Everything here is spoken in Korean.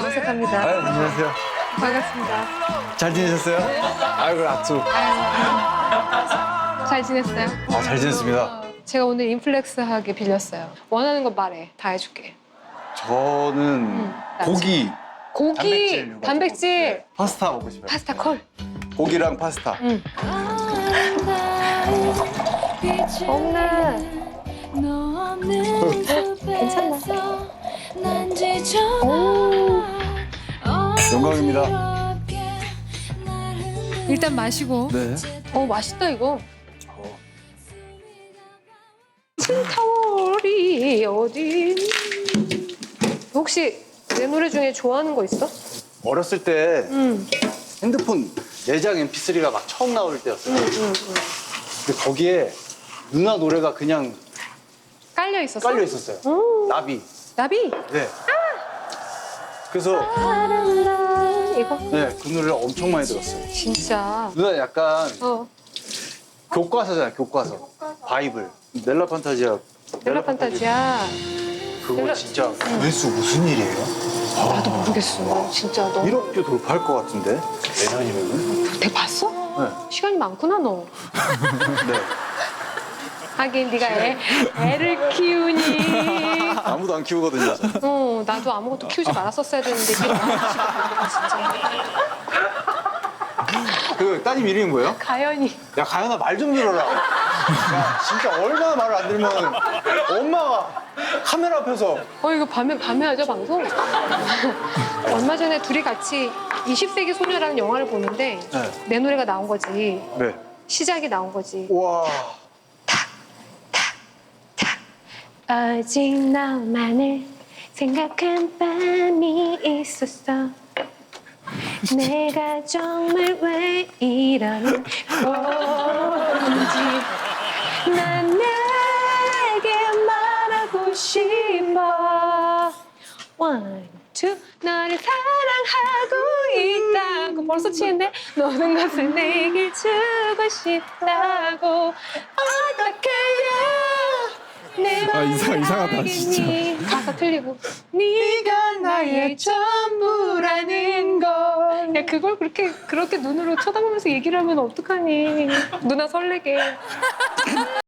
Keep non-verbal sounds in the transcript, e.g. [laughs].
어색합니다. 아유, 안녕하세요. 반갑습니다. 잘 지내셨어요? 아이고, 악수. 잘 지냈어요? 아, 잘 지냈습니다. 제가 오늘 인플렉스하게 빌렸어요. 원하는 거 말해. 다 해줄게. 저는 고기, 고기, 단백질. 단백질, 네, 파스타 먹고 싶어요. 파스타 콜. 고기랑 파스타. 응. 엄마. 괜찮나? 영광입니다. 일단 마시고. 네. 어 맛있다 이거. 칭타월이 어디? 혹시 내 노래 중에 좋아하는 거 있어? 어렸을 때 응. 핸드폰 내장 mp3가 막 처음 나올 때였어요. 근데 거기에 누나 노래가 그냥 깔려 있었어? 깔려 있었어요. 음. 나비. 나비. 네. 그래서 이거 네, 그 노래를 엄청 많이 들었어요. 진짜. 누나 약간 어. 교과서잖아요, 교과서. 바이블. 넬라 판타지아. 넬라 판타지야. 그거 넬라- 진짜 매수 무슨 일이에요? 나도 모르겠어. 진짜 너. 1억도 돌파할 것 같은데? 내년이면은? 대 봤어? 네. 시간이 많구나 너. [laughs] 네. 하긴 네가 애, 애를 키우니. 아무도 안 키우거든요. 어, 나도 아무것도 키우지 말았었어야 되는데 이게 진짜. 그 따님 이름이 뭐예요? 가연이. 야 가연아 말 좀 들어라. 야 진짜 얼마나 말을 안 들으면 엄마가 카메라 앞에서 어 이거 밤에 밤에 하죠 방송? [laughs] 얼마 전에 둘이 같이 20세기 소녀라는 영화를 보는데 네. 내 노래가 나온 거지. 네. 시작이 나온 거지. 와. 아직 너만을 생각한 밤이 있었어. 내가 정말 왜 이러는 건지 난 내게 말하고 싶어. One, two, 너를 사랑하고 있다고 벌써 취했네? 모든 것을 내게 주고 싶다고 아, 이상- 이상하다, 알겠니? 가사 틀리고 네가 나의 전부라는 걸. 야 그걸 그렇게 그렇게 눈으로 쳐다보면서 얘기를 하면 어떡하니? 누나 설레게.